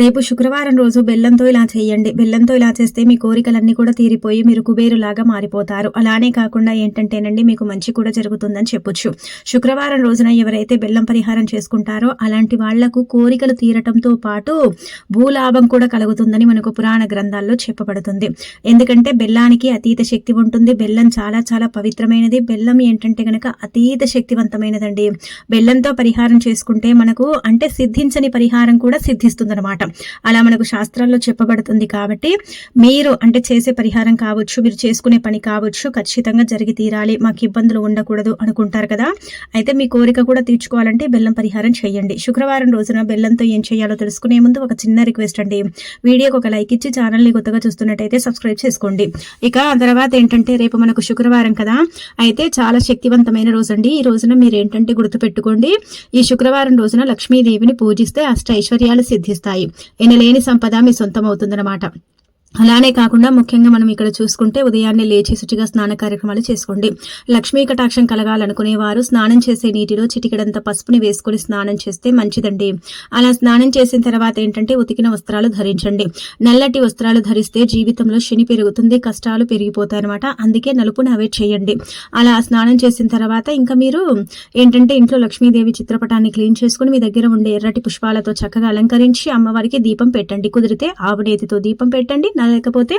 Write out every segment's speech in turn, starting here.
రేపు శుక్రవారం రోజు బెల్లంతో ఇలా చేయండి. బెల్లంతో ఇలా చేస్తే మీ కోరికలన్నీ కూడా తీరిపోయి మీరు కుబేరులాగా మారిపోతారు. అలానే కాకుండా ఏంటంటేనండి మీకు మంచి కూడా జరుగుతుందని చెప్పొచ్చు. శుక్రవారం రోజున ఎవరైతే బెల్లం పరిహారం చేసుకుంటారో అలాంటి వాళ్ళకు కోరికలు తీరటంతో పాటు భూలాభం కూడా కలుగుతుందని మనకు పురాణ గ్రంథాల్లో చెప్పబడుతుంది. ఎందుకంటే బెల్లానికి అతీత శక్తి ఉంటుంది. బెల్లం చాలా చాలా పవిత్రమైనది. బెల్లం ఏంటంటే గనక అతీత శక్తివంతమైనదండి. బెల్లంతో పరిహారం చేసుకుంటే మనకు అంటే సిద్ధించని పరిహారం కూడా సిద్ధిస్తుందన్నమాట. అలా మనకు శాస్త్రాల్లో చెప్పబడుతుంది కాబట్టి మీరు అంటే చేసే పరిహారం కావచ్చు మీరు చేసుకునే పని కావచ్చు ఖచ్చితంగా జరిగి తీరాలి. మాకు ఇబ్బందులు ఉండకూడదు అనుకుంటారు కదా. అయితే మీ కోరిక కూడా తీర్చుకోవాలంటే బెల్లం పరిహారం చేయండి. శుక్రవారం రోజున బెల్లంతో ఏం చేయాలో తెలుసుకునే ముందు ఒక చిన్న రిక్వెస్ట్ అండి. వీడియోకి ఒక లైక్ ఇచ్చి ఛానల్ని కొత్తగా చూస్తున్నట్టయితే సబ్స్క్రైబ్ చేసుకోండి. ఇక ఆ తర్వాత ఏంటంటే రేపు మనకు శుక్రవారం కదా. అయితే చాలా శక్తివంతమైన రోజు అండి. ఈ రోజున మీరు ఏంటంటే గుర్తుపెట్టుకోండి. ఈ శుక్రవారం రోజున లక్ష్మీదేవిని పూజిస్తే అష్ట ఐశ్వర్యాలు సిద్ధిస్తాయి. ఎనలేని సంపద మీ సొంతం అవుతుందన్నమాట అలానే కాకుండా ముఖ్యంగా మనం ఇక్కడ చూసుకుంటే ఉదయాన్నే లేచి శుచిగా స్నాన కార్యక్రమాలు చేసుకోండి. లక్ష్మీ కటాక్షం కలగాలనుకునే వారు స్నానం చేసే నీటిలో చిటికెడంత పసుపుని వేసుకుని స్నానం చేస్తే మంచిదండి. అలా స్నానం చేసిన తర్వాత ఏంటంటే ఉతికిన వస్త్రాలు ధరించండి. నల్లటి వస్త్రాలు ధరిస్తే జీవితంలో శని పెరుగుతుంది కష్టాలు పెరిగిపోతాయి అనమాట అందుకే నలుపుని అవే చేయండి. అలా స్నానం చేసిన తర్వాత ఇంకా మీరు ఏంటంటే ఇంట్లో లక్ష్మీదేవి చిత్రపటాన్ని క్లీన్ చేసుకుని మీ దగ్గర ఉండే ఎర్రటి పుష్పాలతో చక్కగా అలంకరించి అమ్మవారికి దీపం పెట్టండి. కుదిరితే ఆవునేతితో దీపం పెట్టండి లేకపోతే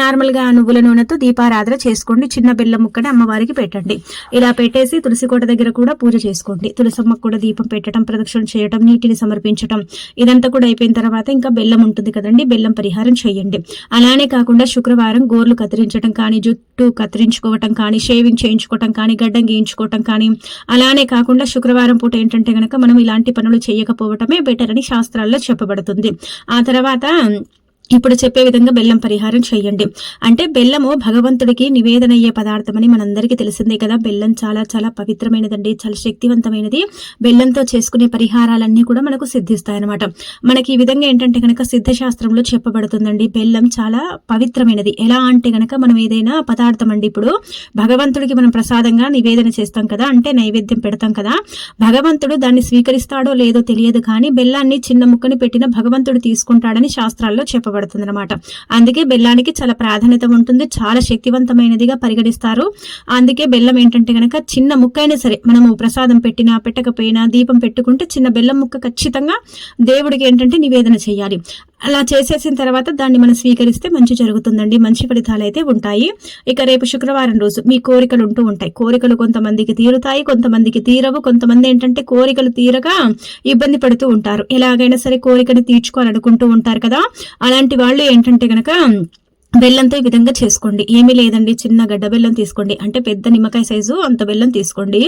నార్మల్గా నువ్వుల నూనెతో దీపారాధన చేసుకోండి. చిన్న బెల్లం ముక్కని అమ్మవారికి పెట్టండి. ఇలా పెట్టేసి తులసి కోట దగ్గర కూడా పూజ చేసుకోండి. తులసమ్మకు కూడా దీపం పెట్టడం ప్రదక్షిణ చేయడం నీటిని సమర్పించడం ఇదంతా కూడా అయిపోయిన తర్వాత ఇంకా బెల్లం ఉంటుంది కదండి బెల్లం పరిహారం చేయండి. అలానే కాకుండా శుక్రవారం గోర్లు కత్తిరించడం కానీ జుట్టు కత్తిరించుకోవటం కానీ షేవింగ్ చేయించుకోవటం కానీ గడ్డం గీయించుకోవటం కానీ అలానే కాకుండా శుక్రవారం పూట ఏంటంటే గనక మనం ఇలాంటి పనులు చేయకపోవటమే బెటర్ అని శాస్త్రాల్లో చెప్పబడుతుంది. ఆ తర్వాత ఇప్పుడు చెప్పే విధంగా బెల్లం పరిహారం చేయండి. అంటే బెల్లము భగవంతుడికి నివేదన అయ్యే పదార్థమని మనందరికీ తెలిసిందే కదా. బెల్లం చాలా చాలా పవిత్రమైనదండి. చాలా శక్తివంతమైనది. బెల్లంతో చేసుకునే పరిహారాలన్నీ కూడా మనకు సిద్ధిస్తాయన్నమాట. మనకి ఈ విధంగా ఏంటంటే కనుక సిద్ధశాస్త్రంలో చెప్పబడుతుందండి బెల్లం చాలా పవిత్రమైనది. ఎలా అంటే కనుక మనం ఏదైనా పదార్థం అండి ఇప్పుడు భగవంతుడికి మనం ప్రసాదంగా నివేదన చేస్తాం కదా అంటే నైవేద్యం పెడతాం కదా భగవంతుడు దాన్ని స్వీకరిస్తాడో లేదో తెలియదు కానీ బెల్లాన్ని చిన్న ముక్కని పెట్టిన భగవంతుడు తీసుకుంటాడని శాస్త్రాల్లో చెప్పబడుతుంది. ఉపయోగపడుతుంది అనమాట అందుకే బెల్లానికి చాలా ప్రాధాన్యత ఉంటుంది చాలా శక్తివంతమైనదిగా పరిగణిస్తారు. అందుకే బెల్లం ఏంటంటే కనుక చిన్న ముక్క అయినా సరే మనము ప్రసాదం పెట్టినా పెట్టకపోయినా దీపం పెట్టుకుంటే చిన్న బెల్లం ముక్క ఖచ్చితంగా దేవుడికి ఏంటంటే నివేదన చేయాలి. అలా చేసేసిన తర్వాత దాన్ని మనం స్వీకరిస్తే మంచి జరుగుతుందండి. మంచి ఫలితాలు అయితే ఉంటాయి. ఇక రేపు శుక్రవారం రోజు మీ కోరికలు ఉంటూ ఉంటాయి. కోరికలు కొంతమందికి తీరుతాయి కొంతమందికి తీరవు. కొంతమంది ఏంటంటే కోరికలు తీరగా ఇబ్బంది పడుతూ ఉంటారు. ఎలాగైనా సరే కోరికను తీర్చుకోవాలనుకుంటూ ఉంటారు కదా. అలాంటి వాళ్ళు ఏంటంటే గనక బెల్లంతో ఈ విధంగా చేసుకోండి. ఏమీ లేదండి. చిన్న గడ్డ బెల్లం తీసుకోండి. అంటే పెద్ద నిమ్మకాయ సైజు అంత బెల్లం తీసుకోండి.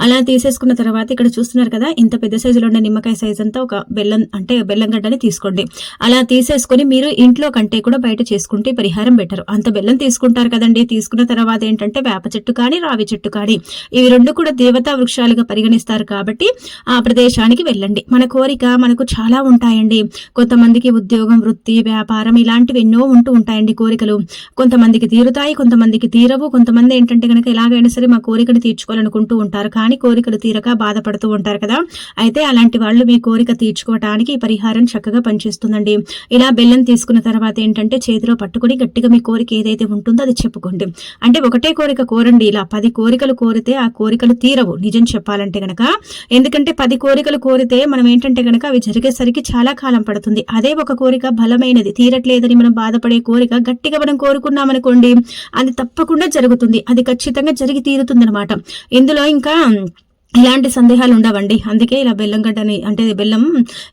అలా తీసేసుకున్న తర్వాత ఇక్కడ చూస్తున్నారు కదా ఇంత పెద్ద సైజులో ఉండే నిమ్మకాయ సైజ్ అంతా ఒక బెల్లం అంటే బెల్లం గడ్డని తీసుకోండి. అలా తీసేసుకొని మీరు ఇంట్లో కంటే కూడా బయట చేసుకుంటే పరిహారం బెటర్. అంత బెల్లం తీసుకుంటారు కదండి. తీసుకున్న తర్వాత ఏంటంటే వేప చెట్టు కానీ రావి చెట్టు కానీ ఇవి రెండు కూడా దేవతా వృక్షాలుగా పరిగణిస్తారు కాబట్టి ఆ ప్రదేశానికి వెళ్ళండి. మన కోరిక మనకు చాలా ఉంటాయండి. కొంతమందికి ఉద్యోగం వృత్తి వ్యాపారం ఇలాంటివి ఎన్నో ఉంటూ ఉంటాయండి. కోరికలు కొంతమందికి తీరుతాయి కొంతమందికి తీరవు. కొంతమంది ఏంటంటే కనుక ఎలాగైనా సరే మా కోరికను తీర్చుకోవాలనుకుంటూ ఉంటారు. కానీ కోరికలు తీరక బాధపడుతూ ఉంటారు కదా. అయితే అలాంటి వాళ్ళు మీ కోరిక తీర్చుకోవటానికి ఈ పరిహారం చక్కగా పనిచేస్తుందండి. ఇలా బెల్లం తీసుకున్న తర్వాత ఏంటంటే చేతిలో పట్టుకుని గట్టిగా మీ కోరిక ఏదైతే ఉంటుందో అది చెప్పుకోండి. అంటే ఒకటే కోరిక కోరండి. ఇలా పది కోరికలు కోరితే ఆ కోరికలు తీరవు. నిజం చెప్పాలంటే గనక ఎందుకంటే పది కోరికలు కోరితే మనం ఏంటంటే గనక అవి జరిగేసరికి చాలా కాలం పడుతుంది. అదే ఒక కోరిక బలమైనది. తీరట్లేదని మనం బాధపడే కోరిక గట్టిగా మనం కోరుకున్నామనుకోండి అది తప్పకుండా జరుగుతుంది. అది ఖచ్చితంగా జరిగి తీరుతుంది అనమాట ఇందులో ఇంకా ఇలాంటి సందేహాలు ఉండవండి. అందుకే ఇలా బెల్లం గడ్డని అంటే బెల్లం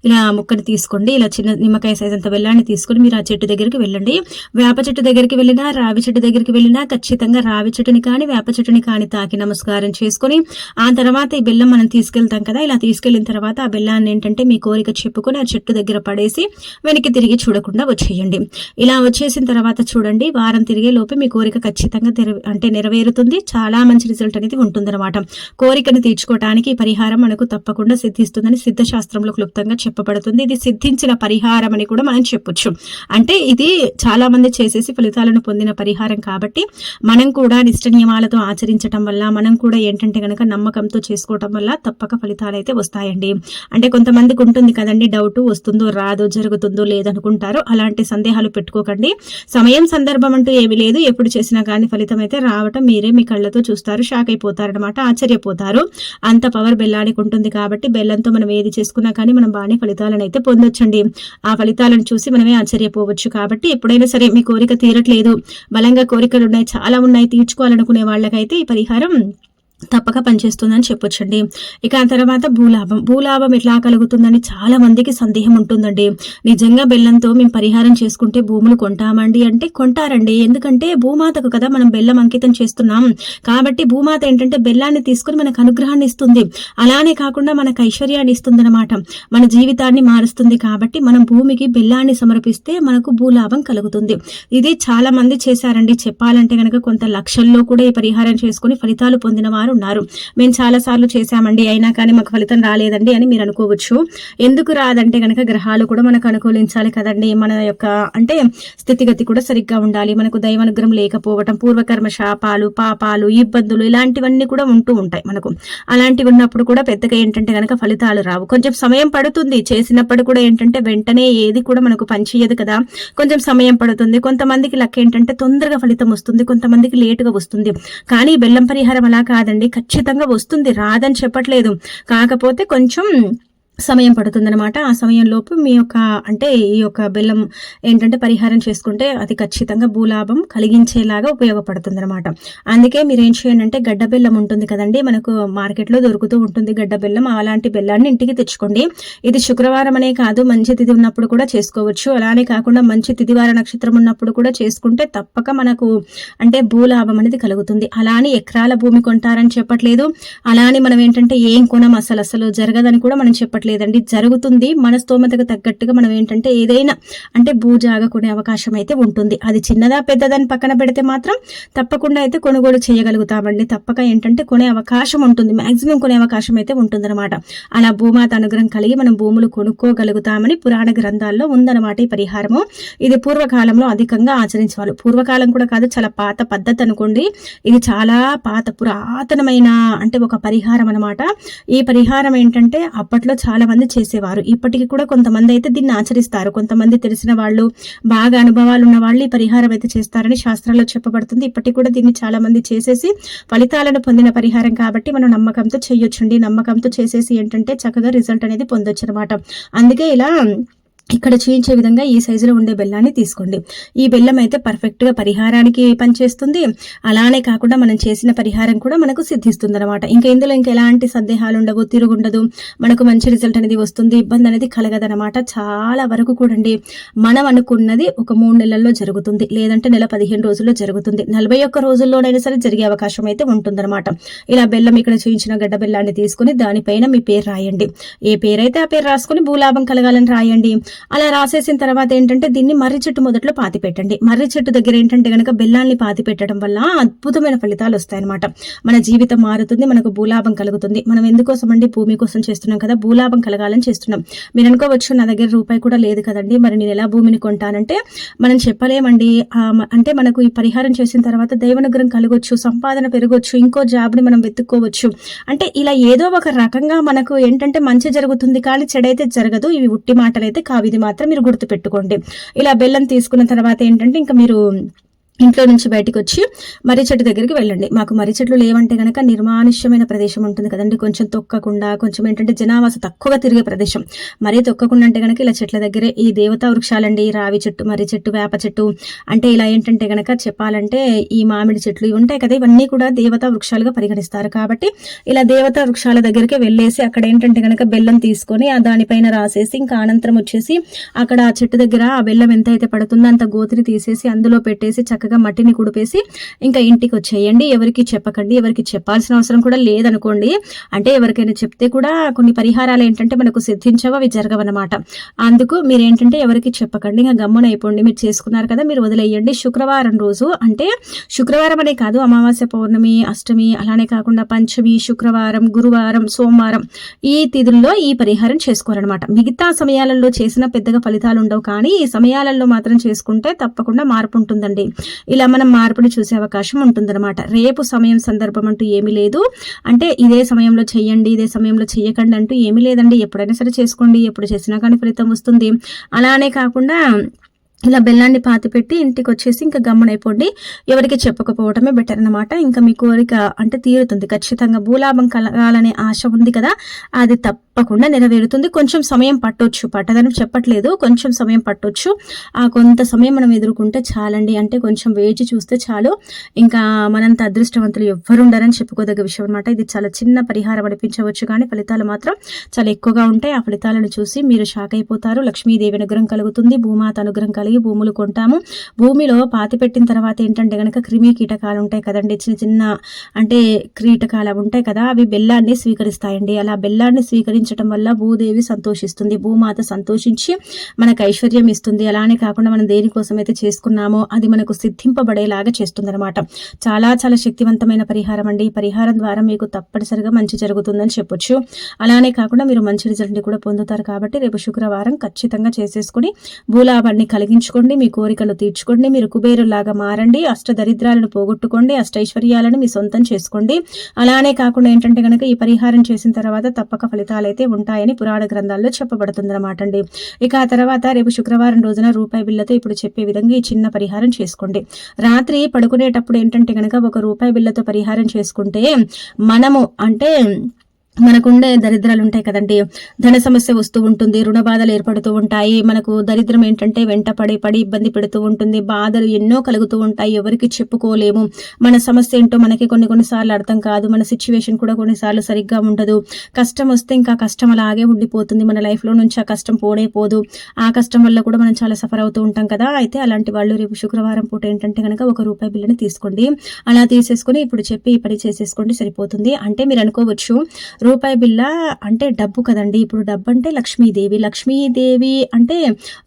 ఇలా ముక్కని తీసుకోండి. ఇలా చిన్న నిమ్మకాయ సైజ్ అంత బెల్లాన్ని తీసుకొని మీరు ఆ చెట్టు దగ్గరికి వెళ్ళండి. వేప చెట్టు దగ్గరికి వెళ్ళినా రావి చెట్టు దగ్గరికి వెళ్ళినా ఖచ్చితంగా రావి చెట్టుని కానీ వేప చెట్టుని కానీ తాకి నమస్కారం చేసుకొని ఆ తర్వాత ఈ బెల్లం మనం తీసుకెళ్తాం కదా ఇలా తీసుకెళ్ళిన తర్వాత ఆ బెల్లాన్ని ఏంటంటే మీ కోరిక చెప్పుకొని ఆ చెట్టు దగ్గర పడేసి వెనక్కి తిరిగి చూడకుండా వచ్చేయండి. ఇలా వచ్చేసిన తర్వాత చూడండి వారం తిరిగే లోపే మీ కోరిక ఖచ్చితంగా అంటే నెరవేరుతుంది. చాలా మంచి రిజల్ట్ అనేది ఉంటుందన్నమాట. కోరికను తీర్చుకోవడం చేసుకోవటానికి పరిహారం మనకు తప్పకుండా సిద్ధిస్తుందని సిద్ధశాస్త్రంలో క్లుప్తంగా చెప్పబడుతుంది. ఇది సిద్ధించిన పరిహారం అని కూడా మనం చెప్పొచ్చు. అంటే ఇది చాలా మంది చేసేసి ఫలితాలను పొందిన పరిహారం కాబట్టి మనం కూడా నిష్ట నియమాలతో ఆచరించటం వల్ల మనం కూడా ఏంటంటే కనుక నమ్మకంతో చేసుకోవటం వల్ల తప్పక ఫలితాలు అయితే వస్తాయండి. అంటే కొంతమందికి ఉంటుంది కదండి డౌట్ వస్తుందో రాదో జరుగుతుందో లేదనుకుంటారు అలాంటి సందేహాలు పెట్టుకోకండి. సమయం సందర్భం అంటూ ఏమీ లేదు. ఎప్పుడు చేసినా కానీ ఫలితం అయితే రావటం మీరే మీ కళ్ళతో చూస్తారు షాక్ అయిపోతారనమాట ఆశ్చర్యపోతారు. అంత పవర్ బెల్లానికి ఉంటుంది కాబట్టి బెల్లంతో మనం ఏది చేసుకున్నా కానీ మనం బాగానే ఫలితాలను అయితే పొందొచ్చండి. ఆ ఫలితాలను చూసి మనమే ఆశ్చర్యపోవచ్చు కాబట్టి ఎప్పుడైనా సరే మీ కోరిక తీరట్లేదు. బలంగా కోరికలు ఉన్నాయి చాలా ఉన్నాయి తీర్చుకోవాలనుకునే వాళ్ళకైతే ఈ పరిహారం తప్పక పనిచేస్తుందని చెప్పొచ్చండి. ఇక ఆ తర్వాత భూలాభం. భూలాభం ఎట్లా కలుగుతుందని చాలా మందికి సందేహం ఉంటుందండి. నిజంగా బెల్లంతో మేము పరిహారం చేసుకుంటే భూములు కొంటామండి అంటే కొంటారండి. ఎందుకంటే భూమాతకు కదా మనం బెల్లం అంకితం చేస్తున్నాం. కాబట్టి భూమాత ఏంటంటే బెల్లాన్ని తీసుకుని మనకు అనుగ్రహాన్ని ఇస్తుంది. అలానే కాకుండా మనకు ఐశ్వర్యాన్ని ఇస్తుంది అనమాట మన జీవితాన్ని మారుస్తుంది కాబట్టి మనం భూమికి బెల్లాన్ని సమర్పిస్తే మనకు భూలాభం కలుగుతుంది. ఇది చాలా మంది చేశారండి. చెప్పాలంటే కనుక కొంత లక్షల్లో కూడా ఈ పరిహారం చేసుకుని ఫలితాలు పొందిన వారు ఉన్నారు. మేము చాలా సార్లు చేశామండి. అయినా కానీ మాకు ఫలితం రాలేదండి అని మీరు అనుకోవచ్చు. ఎందుకు రాదంటే కనుక గ్రహాలు కూడా మనకు అనుకూలించాలి కదండి. మన యొక్క అంటే స్థితిగతి కూడా సరిగ్గా ఉండాలి. మనకు దైవానుగ్రహం లేకపోవటం పూర్వకర్మ శాపాలు పాపాలు ఇబ్బందులు ఇలాంటివన్నీ కూడా ఉంటూ ఉంటాయి మనకు. అలాంటివి ఉన్నప్పుడు కూడా పెద్దగా ఏంటంటే కనుక ఫలితాలు రావు. కొంచెం సమయం పడుతుంది. చేసినప్పుడు కూడా ఏంటంటే వెంటనే ఏది కూడా మనకు పనిచేయదు కదా. కొంచెం సమయం పడుతుంది. కొంతమందికి లెక్క ఏంటంటే తొందరగా ఫలితం వస్తుంది. కొంతమందికి లేటుగా వస్తుంది. కానీ బెల్లం పరిహారం అలా కాదండి. ఖచ్చితంగా వస్తుంది రాదని చెప్పట్లేదు. కాకపోతే కొంచెం సమయం పడుతుందనమాట ఆ సమయంలోపు మీ యొక్క అంటే ఈ యొక్క బెల్లం ఏంటంటే పరిహారం చేసుకుంటే అది ఖచ్చితంగా భూలాభం కలిగించేలాగా ఉపయోగపడుతుంది అనమాట అందుకే మీరు ఏం చేయండి అంటే గడ్డ బెల్లం ఉంటుంది కదండి మనకు మార్కెట్లో దొరుకుతూ ఉంటుంది గడ్డ బెల్లం. అలాంటి బెల్లాన్ని ఇంటికి తెచ్చుకోండి. ఇది శుక్రవారం అనే కాదు మంచి తిథి ఉన్నప్పుడు కూడా చేసుకోవచ్చు. అలానే కాకుండా మంచి తిథివార నక్షత్రం ఉన్నప్పుడు కూడా చేసుకుంటే తప్పక మనకు అంటే భూలాభం అనేది కలుగుతుంది. అలానే ఎకరాల భూమి కొంటారని చెప్పట్లేదు. అలానే మనం ఏంటంటే ఏం కొనం అసలు అసలు జరగదని కూడా మనం చెప్పట్లేదు. లేదండి. జరుగుతుంది. మన స్తోమతకు తగ్గట్టుగా మనం ఏంటంటే ఏదైనా అంటే భూజాగా కొనే అవకాశం అయితే ఉంటుంది. అది చిన్నదా పెద్దదని పక్కన పెడితే మాత్రం తప్పకుండా అయితే కొనుగోలు చేయగలుగుతామండి. తప్పక ఏంటంటే కొనే అవకాశం ఉంటుంది. మాక్సిమం కొనే అవకాశం అయితే ఉంటుందన్నమాట. అలా భూమాత అనుగ్రహం కలిగి మనం భూములు కొనుక్కోగలుగుతామని పురాణ గ్రంథాల్లో ఉందన్నమాట ఈ పరిహారము. ఇది పూర్వకాలంలో అధికంగా ఆచరించేవాళ్ళు. పూర్వకాలం కూడా కాదు చాలా పాత పద్ధతి అనుకోండి. ఇది చాలా పాత పురాతనమైన అంటే ఒక పరిహారం అనమాట ఈ పరిహారం ఏంటంటే అప్పట్లో చాలా చాలా మంది చేసేవారు. ఇప్పటికీ కూడా కొంతమంది అయితే దీన్ని ఆచరిస్తారు. కొంతమంది తెలిసిన వాళ్ళు బాగా అనుభవాలు ఉన్న వాళ్ళు ఈ పరిహారం అయితే చేస్తారని శాస్త్రాల్లో చెప్పబడుతుంది. ఇప్పటికి కూడా దీన్ని చాలా మంది చేసేసి ఫలితాలను పొందిన పరిహారం కాబట్టి మనం నమ్మకంతో చేయొచ్చండి. నమ్మకంతో చేసేసి ఏంటంటే చక్కగా రిజల్ట్ అనేది పొందొచ్చు అనమాట అందుకే ఇలా ఇక్కడ చూయించే విధంగా ఈ సైజులో ఉండే బెల్లాన్ని తీసుకోండి. ఈ బెల్లం అయితే పర్ఫెక్ట్గా పరిహారానికి పనిచేస్తుంది. అలానే కాకుండా మనం చేసిన పరిహారం కూడా మనకు సిద్ధిస్తుంది అనమాట ఇంకా ఇందులో ఇంకా ఎలాంటి సందేహాలు ఉండవు తిరుగుండదు. మనకు మంచి రిజల్ట్ అనేది వస్తుంది ఇబ్బంది అనేది కలగదనమాట చాలా వరకు కూడండి మనం అనుకున్నది ఒక మూడు నెలల్లో జరుగుతుంది. లేదంటే నెల పదిహేను రోజుల్లో జరుగుతుంది. నలభై ఒక్క రోజుల్లోనైనా సరే జరిగే అవకాశం అయితే ఉంటుందన్నమాట. ఇలా బెల్లం ఇక్కడ చూయించిన గడ్డ బెల్లాన్ని తీసుకుని దానిపైన మీ పేరు రాయండి. ఏ పేరైతే ఆ పేరు రాసుకుని భూలాభం కలగాలని రాయండి. అలా రాసేసిన తర్వాత ఏంటంటే దీన్ని మర్రి చెట్టు మొదట్లో పాతి పెట్టండి. మర్రి చెట్టు దగ్గర ఏంటంటే గనక బెల్లాన్ని పాతి పెట్టడం వల్ల అద్భుతమైన ఫలితాలు వస్తాయన్నమాట. మన జీవితం మారుతుంది మనకు భూలాభం కలుగుతుంది. మనం ఎందుకోసం అండి భూమి కోసం చేస్తున్నాం కదా? భూలాభం కలగాలని చేస్తున్నాం. మీరు అనుకోవచ్చు నా దగ్గర రూపాయి కూడా లేదు కదండి. మరి నేను ఎలా భూమిని కొంటానంటే మనం చెప్పలేమండి. అంటే మనకు ఈ పరిహారం చేసిన తర్వాత దైవనుగ్రహం కలగొచ్చు సంపాదన పెరగొచ్చు ఇంకో జాబ్ని మనం వెతుక్కోవచ్చు. అంటే ఇలా ఏదో ఒక రకంగా మనకు ఏంటంటే మంచి జరుగుతుంది కానీ చెడైతే జరగదు. ఇవి ఉట్టి మాటలు అయితే కావు ఇది మాత్రం మీరు గుర్తుపెట్టుకోండి. ఇలా బెల్లం తీసుకున్న తర్వాత ఏంటంటే ఇంకా మీరు ఇంట్లో నుంచి బయటకు వచ్చి మర్రి చెట్టు దగ్గరికి వెళ్ళండి. మాకు మర్రి చెట్లు లేవంటే కనుక నిర్మానుష్యమైన ప్రదేశం ఉంటుంది కదండి. కొంచెం తొక్కకుండా కొంచెం ఏంటంటే జనావాస తక్కువగా తిరిగే ప్రదేశం. మరీ తొక్కకుండా అంటే కనుక ఇలా చెట్ల దగ్గరే ఈ దేవతా వృక్షాలండి రావి చెట్టు మర్రి చెట్టు వేప చెట్టు అంటే ఇలా ఏంటంటే కనుక చెప్పాలంటే ఈ మామిడి చెట్లు ఇవి ఉంటాయి కదా. ఇవన్నీ కూడా దేవతా వృక్షాలుగా పరిగణిస్తారు కాబట్టి ఇలా దేవతా వృక్షాల దగ్గరికి వెళ్ళేసి అక్కడ ఏంటంటే గనక బెల్లం తీసుకొని ఆ దానిపైన రాసేసి ఇంకా అనంతరం వచ్చేసి అక్కడ ఆ చెట్టు దగ్గర ఆ బెల్లం ఎంత అయితే పడుతుందో అంత గోతిని తీసేసి అందులో పెట్టేసి చక్క చక్కగా మట్టిని కుడిపేసి ఇంకా ఇంటికి వచ్చేయండి ఎవరికి చెప్పకండి ఎవరికి చెప్పాల్సిన అవసరం కూడా లేదనుకోండి. అంటే ఎవరికైనా చెప్తే కూడా కొన్ని పరిహారాలు ఏంటంటే మనకు సిద్ధించవు అవి జరగవన్నమాట. అందుకు మీరు ఏంటంటే ఎవరికి చెప్పకండి. ఇంకా గమ్మున అయిపోండి. మీరు చేసుకున్నారు కదా మీరు వదిలేయండి. శుక్రవారం రోజు అంటే శుక్రవారం అనే కాదు అమావాస్య పౌర్ణమి అష్టమి అలానే కాకుండా పంచమి శుక్రవారం గురువారం సోమవారం ఈ తిథుల్లో ఈ పరిహారం చేసుకోరనమాట మిగతా సమయాలలో చేసిన పెద్దగా ఫలితాలు ఉండవు కానీ ఈ సమయాలలో మాత్రం చేసుకుంటే తప్పకుండా మార్పు ఉంటుందండి ఇలా మనం మార్పుని చూసే అవకాశం ఉంటుందన్నమాట. రేపు సమయం సందర్భం అంటూ ఏమీ లేదు. అంటే ఇదే సమయంలో చెయ్యండి ఇదే సమయంలో చెయ్యకండి అంటూ ఏమీ లేదండి. ఎప్పుడైనా సరే చేసుకోండి ఎప్పుడు చేసినా కానీ ఫలితం వస్తుంది. అలానే కాకుండా ఇలా బెల్లాన్ని పాతి పెట్టి ఇంటికి వచ్చేసి ఇంకా గమ్మునైపోండి. ఎవరికి చెప్పకపోవడమే బెటర్ అనమాట ఇంకా మీ కోరిక అంటే తీరుతుంది. ఖచ్చితంగా భూలాభం కలగాలనే ఆశ ఉంది కదా. అది తప్పకుండా నెరవేరుతుంది. కొంచెం సమయం పట్టొచ్చు. పట్టదని చెప్పట్లేదు. కొంచెం సమయం పట్టొచ్చు. ఆ కొంత సమయం మనం ఎదుర్కొంటే చాలండి. అంటే కొంచెం వేచి చూస్తే చాలు. ఇంకా మనంత అదృష్టవంతులు ఎవ్వరు ఉండరని చెప్పుకోదగ్గ విషయం అనమాట ఇది చాలా చిన్న పరిహారం అనిపించవచ్చు కానీ ఫలితాలు మాత్రం చాలా ఎక్కువగా ఉంటాయి. ఆ ఫలితాలను చూసి మీరు షాక్ అయిపోతారు లక్ష్మీదేవి అనుగ్రహం కలుగుతుంది. భూమాత అనుగ్రహం కలిగి భూములు కొంటాము. భూమిలో పాతి పెట్టిన తర్వాత ఏంటంటే కనుక క్రిమి కీటకాలు ఉంటాయి కదండి. చిన్న చిన్న అంటే కీటకాలు అవి ఉంటాయి కదా అవి బెల్లాన్ని స్వీకరిస్తాయండి. అలా బెల్లాన్ని స్వీకరించడం వల్ల భూదేవి సంతోషిస్తుంది. భూమాత సంతోషించి మనకు ఐశ్వర్యం ఇస్తుంది. అలానే కాకుండా మనం దేనికోసం అయితే చేసుకున్నామో అది మనకు సిద్ధింపబడేలాగా చేస్తుంది అనమాట చాలా చాలా శక్తివంతమైన పరిహారం అండి. ఈ పరిహారం ద్వారా మీకు తప్పనిసరిగా మంచి జరుగుతుందని చెప్పొచ్చు. అలానే కాకుండా మీరు మంచి రిజల్ట్ని కూడా పొందుతారు కాబట్టి రేపు శుక్రవారం ఖచ్చితంగా చేసేసుకుని భూలాభాన్ని కలిగించుకోండి మీ కోరికలు తీర్చుకోండి మీరు కుబేరులాగా మారండి అష్ట దరిద్రాలను పోగొట్టుకోండి అష్టైశ్వర్యాలను మీ సొంతం చేసుకోండి. అలానే కాకుండా ఏంటంటే కనుక ఈ పరిహారం చేసిన తర్వాత తప్పక ఫలితాలు అయితే ఉంటాయని పురాణ గ్రంథాల్లో చెప్పబడుతుందన్నమాట అండి. ఇక ఆ తర్వాత రేపు శుక్రవారం రోజున రూపాయి బిల్లతో ఇప్పుడు చెప్పే విధంగా ఈ చిన్న పరిహారం చేసుకోండి. రాత్రి పడుకునేటప్పుడు ఏంటంటే కనుక ఒక రూపాయి బిల్లతో పరిహారం చేసుకుంటే మనము అంటే మనకుండే దరిద్రాలు ఉంటాయి కదండి. ధన సమస్య వస్తూ ఉంటుంది రుణ బాధలు ఏర్పడుతూ ఉంటాయి. మనకు దరిద్రం ఏంటంటే వెంట పడి పడి ఇబ్బంది పెడుతూ ఉంటుంది బాధలు ఎన్నో కలుగుతూ ఉంటాయి. ఎవరికి చెప్పుకోలేము. మన సమస్య ఏంటో మనకి కొన్ని కొన్నిసార్లు అర్థం కాదు. మన సిచ్యువేషన్ కూడా కొన్నిసార్లు సరిగ్గా ఉండదు. కష్టం వస్తే ఇంకా కష్టం అలాగే ఉండిపోతుంది. మన లైఫ్లో నుంచి ఆ కష్టం పోనే పోదు. ఆ కష్టం వల్ల కూడా మనం చాలా సఫర్ అవుతూ ఉంటాం కదా. అయితే అలాంటి వాళ్ళు రేపు శుక్రవారం పూట ఏంటంటే కనుక ఒక రూపాయి బిల్లుని తీసుకోండి. అలా తీసేసుకుని ఇప్పుడు చెప్పి ఈ పని చేసేసుకోండి సరిపోతుంది. అంటే మీరు అనుకోవచ్చు రూపాయి బిల్ల అంటే డబ్బు కదండి. ఇప్పుడు డబ్బు అంటే లక్ష్మీదేవి. లక్ష్మీదేవి అంటే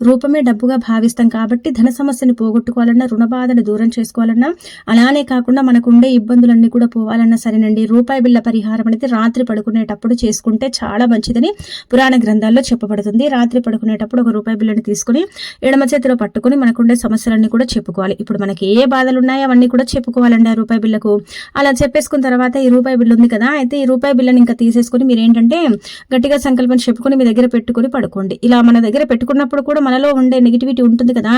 రూపమే డబ్బుగా భావిస్తాం కాబట్టి ధన సమస్యను పోగొట్టుకోవాలన్నా రుణ బాధను దూరం చేసుకోవాలన్నా అలానే కాకుండా మనకు ఉండే ఇబ్బందులన్నీ కూడా పోవాలన్నా సరేనండి. రూపాయి బిల్ల పరిహారం అనేది రాత్రి పడుకునేటప్పుడు చేసుకుంటే చాలా మంచిదని పురాణ గ్రంథాల్లో చెప్పబడుతుంది. రాత్రి పడుకునేటప్పుడు ఒక రూపాయి బిల్లని తీసుకుని ఎడమ చేతిలో పట్టుకుని మనకుండే సమస్యలన్నీ కూడా చెప్పుకోవాలి. ఇప్పుడు మనకి ఏ బాధలు ఉన్నాయో అవన్నీ కూడా చెప్పుకోవాలండి ఆ రూపాయి బిల్లకు. అలా చెప్పేసుకున్న తర్వాత ఈ రూపాయి బిల్లు ఉంది కదా అయితే ఈ రూపాయి బిల్లని ఇంకా తీసేసుకుని మీరు ఏంటంటే గట్టిగా సంకల్పం చెప్పుకొని మీ దగ్గర పెట్టుకుని పడుకోండి. ఇలా మన దగ్గర పెట్టుకున్నప్పుడు కూడా మనలో ఉండే నెగిటివిటీ ఉంటుంది కదా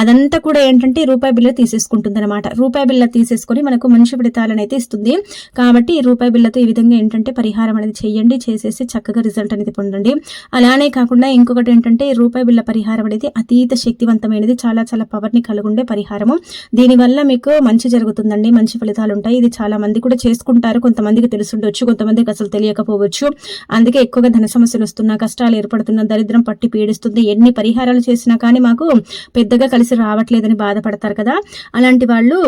అదంతా కూడా ఏంటంటే రూపాయి బిల్ల తీసేసుకుంటుంది అనమాట రూపాయి బిల్ల తీసేసుకొని మనకు మంచి ఫలితాలను అయితే ఇస్తుంది. కాబట్టి రూపాయి బిల్లతో ఈ విధంగా ఏంటంటే పరిహారం అనేది చేయండి చేసేసి చక్కగా రిజల్ట్ అనేది పొందండి. అలానే కాకుండా ఇంకొకటి ఏంటంటే రూపాయి బిల్ల పరిహారం అనేది అతీత శక్తివంతమైనది చాలా చాలా పవర్ని కలుగుండే పరిహారము. దీనివల్ల మీకు మంచి జరుగుతుందండి మంచి ఫలితాలు ఉంటాయి. ఇది చాలా మంది కూడా చేసుకుంటారు కొంతమందికి తెలుసుండొచ్చు కొంతమందికి అసలు తెలియకపోవచ్చు. అందుకే ఎక్కువగా ధన సమస్యలు వస్తున్నా కష్టాలు ఏర్పడుతున్న దరిద్రం పట్టి పీడిస్తుంది. ఎన్ని పరిహారాలు చేసినా కానీ మాకు పెద్దగా కలిసి రావట్లేదని బాధపడతారు కదా. అలాంటి వాళ్ళు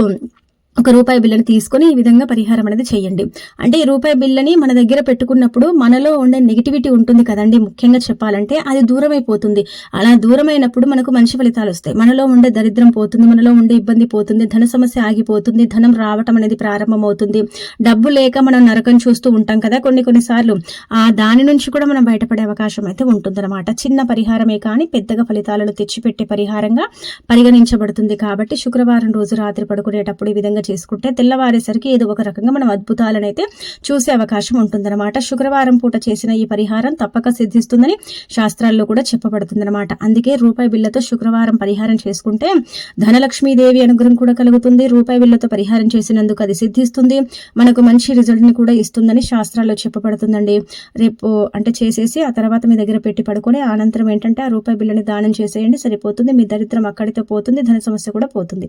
ఒక రూపాయి బిల్లుని తీసుకొని ఈ విధంగా పరిహారం అనేది చేయండి. అంటే ఈ రూపాయి బిల్లుని మన దగ్గర పెట్టుకున్నప్పుడు మనలో ఉండే నెగిటివిటీ ఉంటుంది కదండి ముఖ్యంగా చెప్పాలంటే అది దూరం అయిపోతుంది అలా దూరమైనప్పుడు మనకు మంచి ఫలితాలు వస్తాయి. మనలో ఉండే దరిద్రం పోతుంది మనలో ఉండే ఇబ్బంది పోతుంది ధన సమస్య ఆగిపోతుంది ధనం రావటం అనేది ప్రారంభమవుతుంది. డబ్బు లేక మనం నరకం చూస్తూ ఉంటాం కదా కొన్ని కొన్నిసార్లు. ఆ దాని నుంచి కూడా మనం బయటపడే అవకాశం అయితే ఉంటుందన్నమాట. చిన్న పరిహారమే కానీ పెద్దగా ఫలితాలను తెచ్చిపెట్టే పరిహారంగా పరిగణించబడుతుంది కాబట్టి శుక్రవారం రోజు రాత్రి పడుకునేటప్పుడు ఈ విధంగా విధంగా చేసుకుంటే తెల్లవారేసరికి ఏదో ఒక రకంగా మనం అద్భుతాలను అయితే చూసే అవకాశం ఉంటుందన్నమాట. శుక్రవారం పూట చేసిన ఈ పరిహారం తప్పక సిద్ధిస్తుందని శాస్త్రాల్లో కూడా చెప్పబడుతుందన్నమాట. అందుకే రూపాయి బిల్లతో శుక్రవారం పరిహారం చేసుకుంటే ధనలక్ష్మీదేవి అనుగ్రహం కూడా కలుగుతుంది. రూపాయి బిల్లతో పరిహారం చేసినందుకు అది సిద్ధిస్తుంది. మనకు మంచి రిజల్ట్ని కూడా ఇస్తుందని శాస్త్రాల్లో చెప్పబడుతుందండి. రేపు అంటే చేసేసి ఆ తర్వాత మీ దగ్గర పెట్టి పడుకొని అనంతరం ఏంటంటే ఆ రూపాయి బిల్లని దానం చేసేయండి సరిపోతుంది. మీ దరిద్రం అక్కడితో పోతుంది ధన సమస్య కూడా పోతుంది.